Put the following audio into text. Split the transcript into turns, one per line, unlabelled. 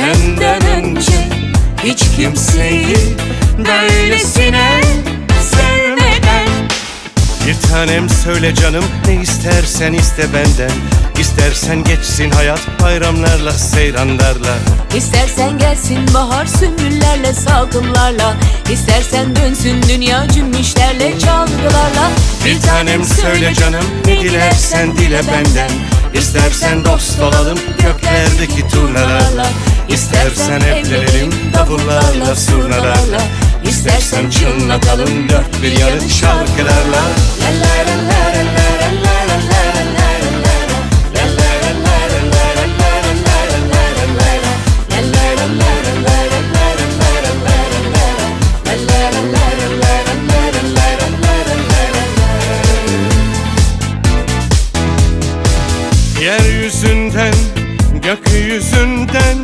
Senden önce hiç kimseyi böylesine sevmeden.
Bir tanem söyle canım ne istersen iste benden. İstersen geçsin hayat bayramlarla seyranlarla.
İstersen gelsin bahar sümbüllerle salkımlarla. İstersen dönsün dünya cümbüşlerle çalgılarla.
Bir tanem söyle canım ne dilersen dile benden. İstersen dost olalım göklerdeki turnalarla İstersen evlenelim davullarla surnalarla İstersen çınlatalım dört bir yanın şarkılarla.
La la la la la la la la Yeryüzünden, gökyüzünden.